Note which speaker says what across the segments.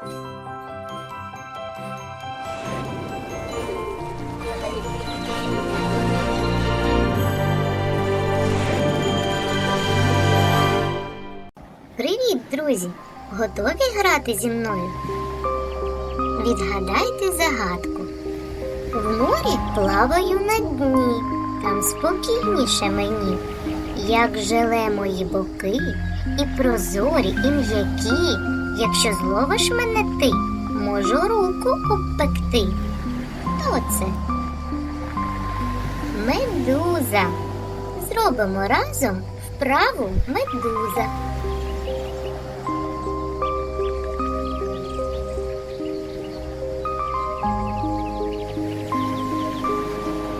Speaker 1: Привіт, друзі! Готові грати зі мною? Відгадайте загадку. В морі плаваю на дні, там спокійніше мені, як желе мої боки, і прозорі, і м'які. Якщо зловиш мене ти, можу руку обпекти. Хто це? Медуза. Зробимо разом вправу медуза.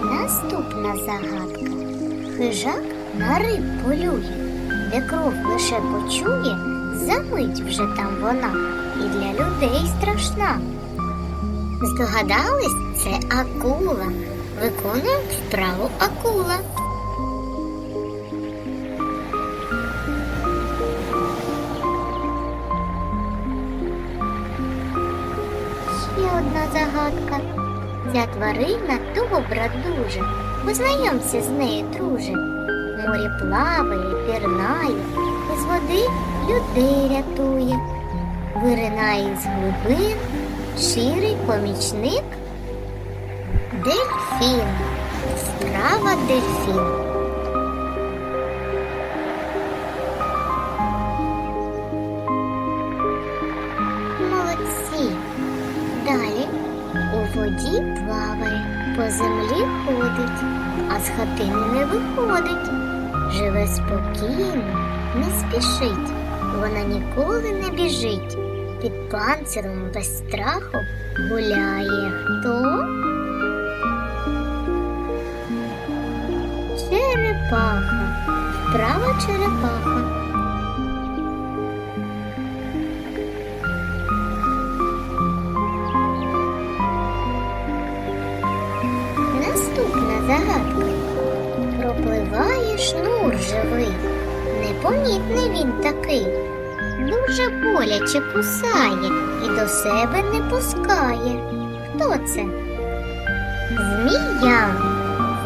Speaker 1: Наступна загадка. Хижак на риб полює, де кров лише почує, замить вже там вона і для людей страшна. Здогадались, це акула. Виконуємо вправу акула. Ще одна загадка. Ця тварина добра дуже. Познайомся з нею, друже. Морі плаває, пірнає, з води людей рятує. Виринає з глибин, ширий помічник. Дельфін. Справа дельфін. Молодці. Далі у воді плаває, по землі ходить, а з хатини не виходить. Живе спокійно, не спішить, вона ніколи не біжить. Під панциром без страху гуляє хто? Черепаха, вправа черепаха. Наступна загадка. Пропливає шнур живий. Непомітний він такий. Дуже боляче кусає і до себе не пускає. Хто це? Змія.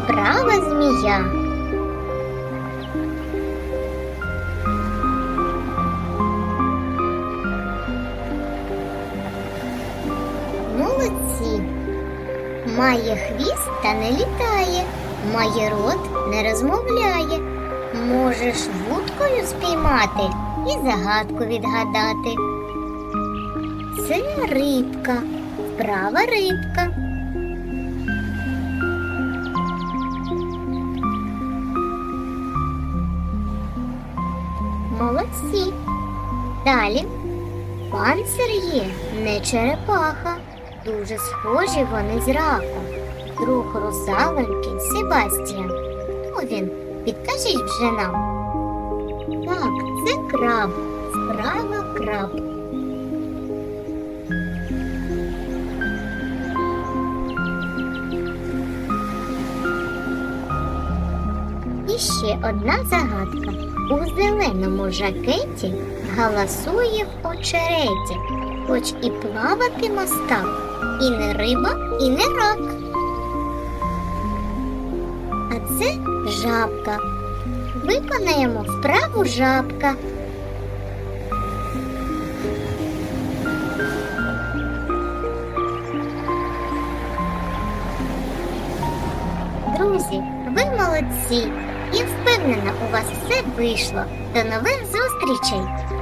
Speaker 1: Вправа змія. Молодці. Має хвіст та не літає, має рот не розмовляє. Можеш вудкою спіймати і загадку відгадати. Це рибка, вправа рибка. Молодці. Далі панцир є, не черепаха. Дуже схожі вони з раком. Друг русалоньки Себастьян. Хто він? Підкажіть вже нам. Так, це краб. Справа краб. І ще одна загадка. У зеленому жакеті галасує в очереті, хоч і плавати мостак, і не риба, і не рак. А це жабка. Виконаємо вправу жабка. Друзі, ви молодці! Я впевнена, у вас все вийшло. До нових зустрічей!